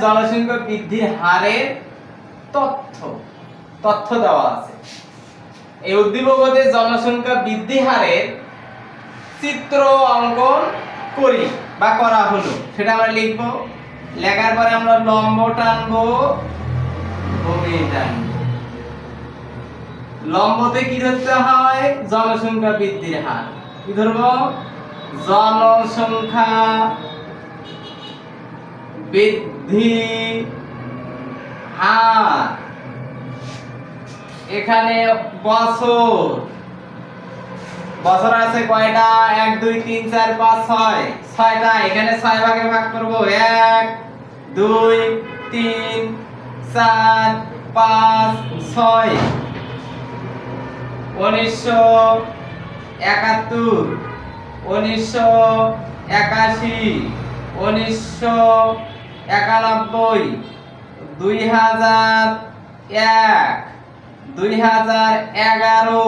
জনসংখ্যা বৃদ্ধির হারের তথ্য তথ্য দেওয়া আছে। এই উদ্দীপকতে জনসংখ্যা বৃদ্ধি হারের চিত্র অঙ্কন করি বা করা হলো। সেটা আমরা লিখব। লেখার পরে আমরা লম্ব লম্বতে কি ধরতে হয়? জনসংখ্যা বৃদ্ধির হার। কি ধরবো? জনসংখ্যা বৃদ্ধি। হার এখানে বছর। বছর আছে কয়টা? এক, দুই, তিন, চার, পাঁচ, ছয়। ছয়টা। এখানে ছয় ভাগে ভাগ করব। এক, দুই, তিন, চার, পাঁচ, ছয়। উনিশশো একাত্তর। উনিশশো একাশি। উনিশশো একানব্বই দুই হাজার এক দুই হাজার এগারো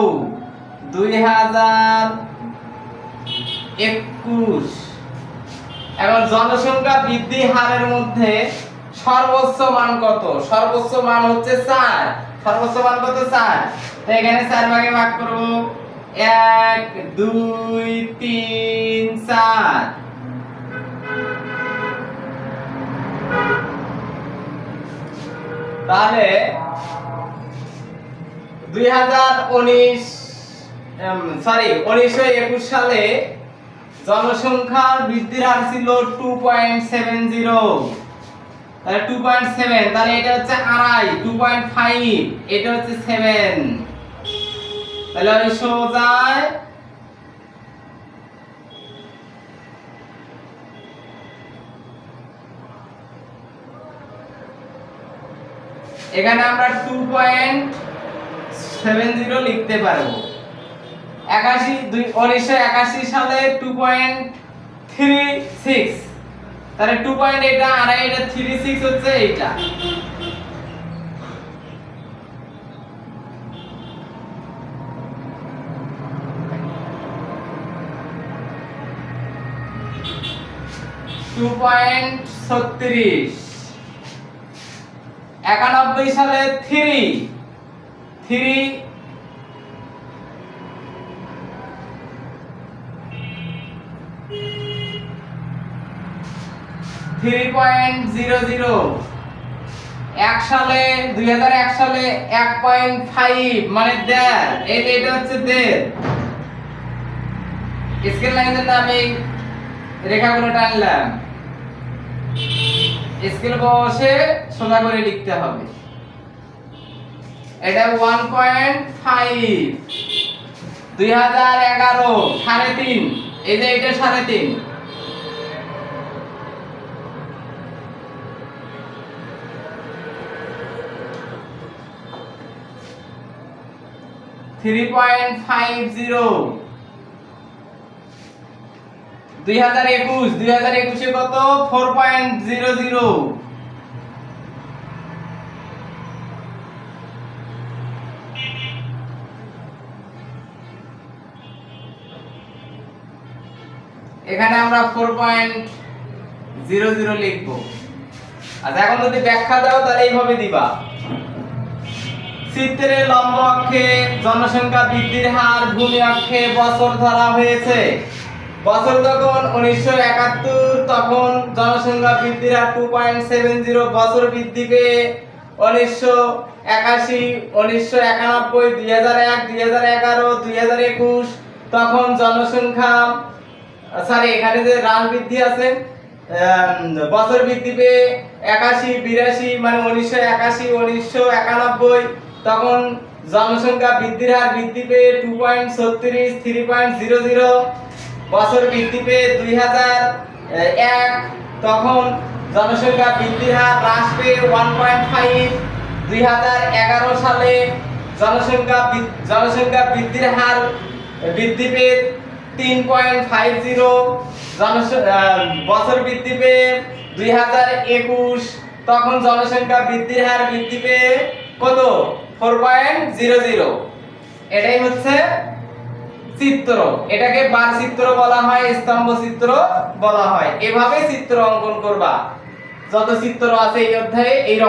দুই হাজার একুশ। এখন জনসংখ্যা বৃদ্ধি হারের মধ্যে সর্বোচ্চ মান কত? সর্বোচ্চ মান হচ্ছে চার। সর্বোচ্চ মান কত? চার। এখানে চার ভাগে ভাগ করব। এক, দুই, তিন, চার। তাহলে দুই হাজার উনিশ সরি উনিশশো একুশ সালে জনসংখ্যার বৃদ্ধির হার ছিল টু পয়েন্ট সেভেন জিরো তাহলে টু পয়েন্ট সেভেন তাহলে এটা হচ্ছে আড়াই টু পয়েন্ট ফাইভ এটা হচ্ছে সেভেন তাহলে সোজায় এখানে আমরা টু পয়েন্ট সেভেন জিরো লিখতে পারব। একাশি দুই, উনিশশো একাশি সালে টু পয়েন্ট থ্রি সিক্স তাহলে টু পয়েন্ট এটা আর এটা থ্রি সিক্স হচ্ছে এইটা। টু পয়েন্ট ছত্রিশ। একানব্বই সালে three three three point zero zero, এক সালে, দুই হাজার এক সালে এক পয়েন্ট ফাইভ মানে দেড় এটা হচ্ছে দেড়। স্কেল লাইনের আমি রেখাগুলো টানলাম। স্কেল বসে সোজা করে লিখতে হবে। এটা ওয়ান পয়েন্ট ফাইভ দুই হাজার এগারো, সাড়ে তিন। এই যে এটা সাড়ে তিন। থ্রি পয়েন্ট ফাইভ জিরো এখানে আমরা ফোর পয়েন্ট জিরো জিরো লিখব। আচ্ছা এখন যদি ব্যাখ্যা দাও, তাহলে এইভাবে দিবা। চিত্রে লম্ব অক্ষে জনসংখ্যা বৃদ্ধির হার ভূমি অক্ষে বছর ধরা হয়েছে। বছর তখন উনিশশো একাত্তর, তখন জনসংখ্যা বৃদ্ধির হার টু পয়েন্ট সেভেন জিরো বছর বৃদ্ধি পেয়ে উনিশশো একাশি, উনিশশো একানব্বই, দুই হাজার এক, দুই হাজার এগারো, দুই হাজার একুশ, তখন জনসংখ্যা সরি এখানে যে রান বৃদ্ধি আছে বছর বৃদ্ধি পেয়ে একাশি, বিরাশি মানে উনিশশো একাশি, উনিশশো একানব্বই, তখন জনসংখ্যা বৃদ্ধির হার বৃদ্ধি পেয়ে টু পয়েন্ট ছত্রিশ থ্রি পয়েন্ট জিরো জিরো বছর বৃদ্ধি পেয়ে দুই হাজার এক, তখন জনসংখ্যা বৃদ্ধির হার হ্রাস পেয়ে ওয়ান পয়েন্ট ফাইভ দুই হাজার এগারো সালে জনসংখ্যা জনসংখ্যা বৃদ্ধির হার বৃদ্ধি পেয়ে তিন পয়েন্ট ফাইভ জিরো বছর বৃদ্ধি পেয়ে দুই হাজার একুশ, তখন জনসংখ্যা বৃদ্ধির হার বৃদ্ধি পেয়ে কত? ফোর পয়েন্ট জিরো জিরো এটাই হচ্ছে চিত্র। এটাকে বার চিত্র বলা হয়, স্তম্ভ চিত্র বলা হয়। এভাবে চিত্র অঙ্কন করবা। যত চিত্র আছে এই অধ্যায়ে এই রকম